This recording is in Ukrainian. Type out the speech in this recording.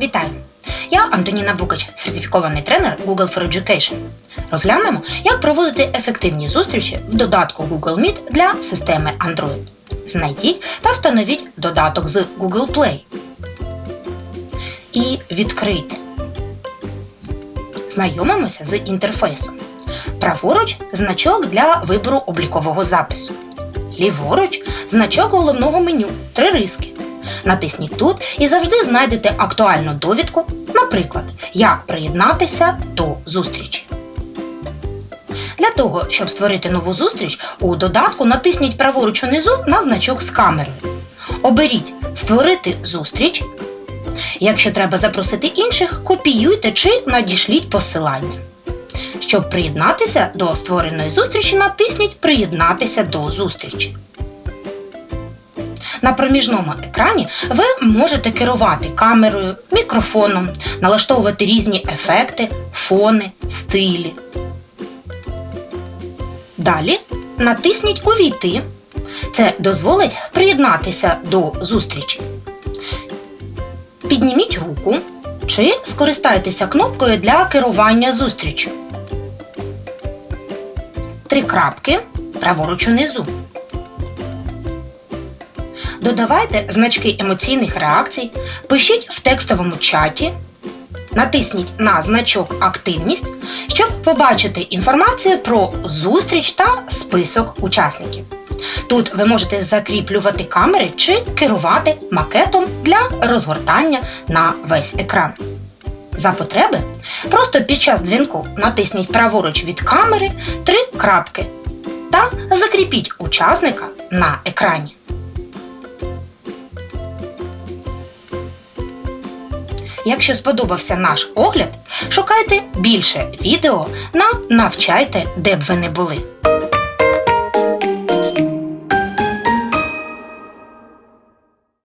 Вітаю! Я Антоніна Букач, сертифікований тренер Google for Education. Розглянемо, як проводити ефективні зустрічі в додатку Google Meet для системи Android. Знайдіть та встановіть додаток з Google Play. І відкрийте. Знайомимося з інтерфейсом. Праворуч значок для вибору облікового запису. Ліворуч значок головного меню три риски. Натисніть тут і завжди знайдете актуальну довідку, наприклад, як приєднатися до зустрічі. Для того, щоб створити нову зустріч, у додатку натисніть праворуч унизу на значок з камерою. Оберіть Створити зустріч. Якщо треба запросити інших, копіюйте чи надішліть посилання. Щоб приєднатися до створеної зустрічі, натисніть Приєднатися до зустрічі. На проміжному екрані ви можете керувати камерою, мікрофоном, налаштовувати різні ефекти, фони, стилі. Далі натисніть Увійти. Це дозволить приєднатися до зустрічі. Підніміть руку чи скористайтеся кнопкою для керування зустрічю. Три крапки праворуч унизу. Додавайте значки емоційних реакцій, пишіть в текстовому чаті, натисніть на значок Активність, щоб побачити інформацію про зустріч та список учасників. Тут ви можете закріплювати камери чи керувати макетом для розгортання на весь екран. За потреби, просто під час дзвінку натисніть праворуч від камери три крапки та закріпіть учасника на екрані. Якщо сподобався наш огляд, шукайте більше відео на навчайте, де б ви не були.